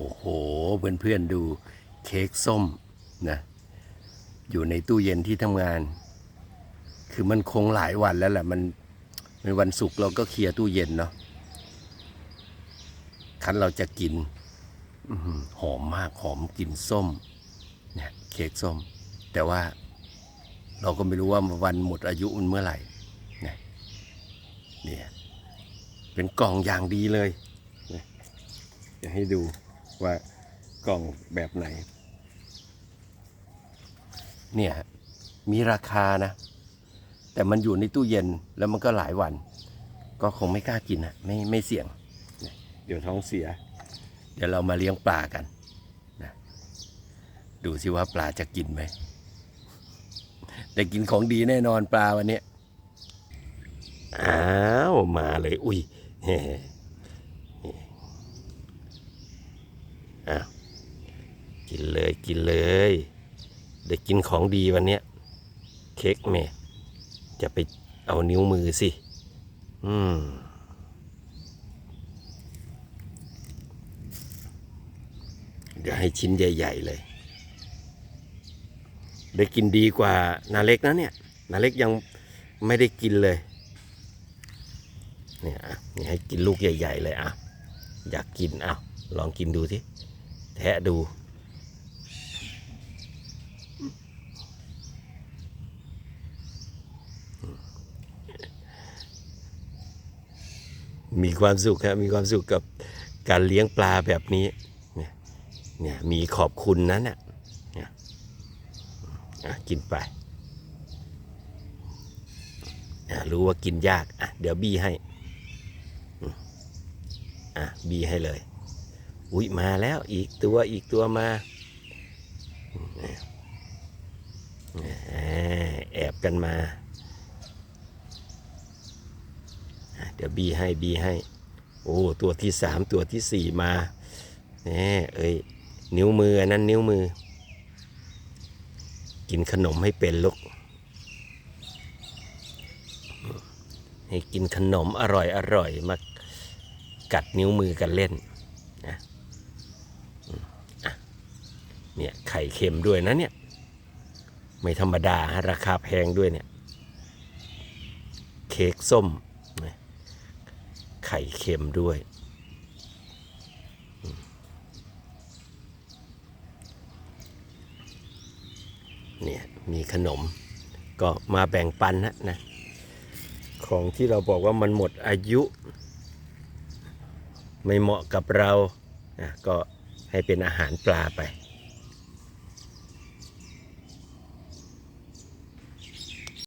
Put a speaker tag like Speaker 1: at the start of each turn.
Speaker 1: โอ้โหเพื่อนๆดูเค้กส้มนะอยู่ในตู้เย็นที่ทำงาน คือมันคงหลายวันแล้วแหละมันในวันศุกร์เราก็เคลียร์ตู้เย็นเนาะคันเราจะกินหอมมากหอมกลิ่นส้มเนี่ยเค้กส้ม แต่ว่าเราก็ไม่รู้ว่าวันหมดอายุมันเมื่อไหร่เนี่ยเป็นกล่องอย่างดีเลยจะให้ดู ว่ากล่องแบบไหน เนี่ยฮะมีราคานะ แต่มันอยู่ในตู้เย็นแล้วมันก็หลายวัน ก็คงไม่กล้ากินนะไม่ไม่เสี่ยงเนี่ยเดี๋ยวท้องเสีย เดี๋ยวเรามาเลี้ยงปลากันนะดูสิว่าปลาจะกินไหมได้กินของดีแน่นอนปลาวันเนี้ยอ้าว มาเลย อุ้ย เฮ้ อ้าวกินเลยกินเลยได้กินของดีวันเนี้ยเค้กแม่จะไปเอานิ้วมือสิ อืมเดี๋ยวให้ชิ้นใหญ่ ๆ เลย ได้กินดีกว่านาเล็กนะเนี่ย นาเล็กยังไม่ได้กินเลย เนี่ยอะนี่ให้กินลูกใหญ่ ๆ เลยอะ อยากกินอะลองกินดูสิ แทะดู มีความสุขครับมีความสุขกับการเลี้ยงปลาแบบนี้เนี่ยมีขอบคุณนั้นน่ะเนี่ยอะกินไปรู้ว่ากินยากอะเดี๋ยวบี้ให้อะบี้ให้เลย อุ้ยมาแล้วอีกตัวอีกตัวมาแอบกันมา เดี๋ยวบีให้บีให้ โอ้ตัวที่สามตัวที่สี่มาแหมเอ้ยนิ้วมืออันนั้นนิ้วมือ กินขนมให้เป็นลูกให้กินขนมอร่อยอร่อยมากัดนิ้วมือกันเล่นนะอืมอะ เนี่ยไข่เค็มด้วยนะเนี่ย ไม่ธรรมดาฮะราคาแพงด้วยเนี่ย เค้กส้ม ไข่เค็มด้วย เนี่ย มีขนมก็มาแบ่งปันนะนะ ของที่เราบอกว่ามันหมดอายุ ไม่เหมาะกับเรานะก็ให้เป็นอาหารปลาไป